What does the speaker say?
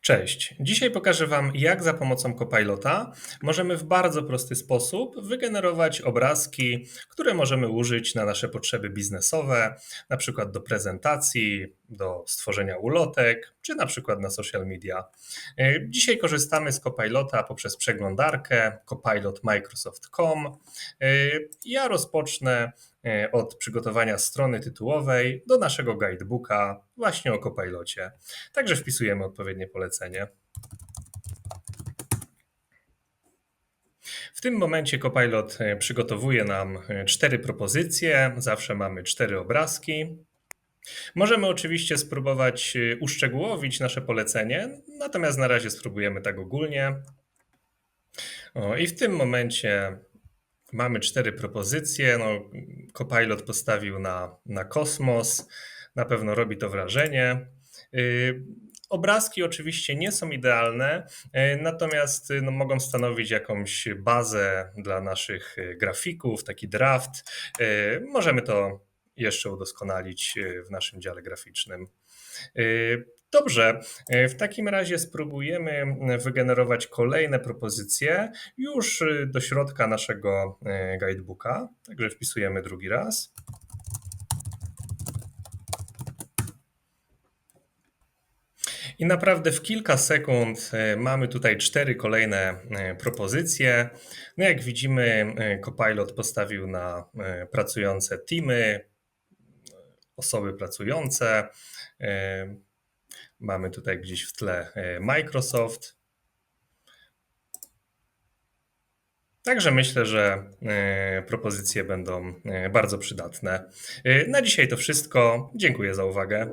Cześć. Dzisiaj pokażę Wam, jak za pomocą Copilota możemy w bardzo prosty sposób wygenerować obrazki, które możemy użyć na nasze potrzeby biznesowe, na przykład do prezentacji, do stworzenia ulotek, czy na przykład na social media. E, Dzisiaj korzystamy z Copilota poprzez przeglądarkę copilot.microsoft.com. E, Ja rozpocznę od przygotowania strony tytułowej do naszego guidebooka właśnie o Copilocie. Także wpisujemy odpowiednie polecenie. W tym momencie Copilot e, przygotowuje nam e, cztery propozycje. Zawsze mamy cztery obrazki. Możemy oczywiście spróbować e, uszczegółowić nasze polecenie, natomiast na razie spróbujemy tak ogólnie. O, I w tym momencie mamy cztery propozycje. No, Copilot postawił na, na kosmos. Na pewno robi to wrażenie. Y, Obrazki oczywiście nie są idealne, y, natomiast no, mogą stanowić jakąś bazę dla naszych y, grafików, taki draft. Możemy to jeszcze udoskonalić y, w naszym dziale graficznym. Y, Dobrze, y, w takim razie spróbujemy wygenerować kolejne propozycje już do środka naszego guidebooka. Także wpisujemy drugi raz. I naprawdę w kilka sekund e, mamy tutaj cztery kolejne e, propozycje. No jak widzimy, e, Copilot postawił na e, pracujące teamy, osoby pracujące. E, Mamy tutaj gdzieś w tle e, Microsoft. Także myślę, że e, propozycje będą bardzo przydatne. Na dzisiaj to wszystko. Dziękuję za uwagę.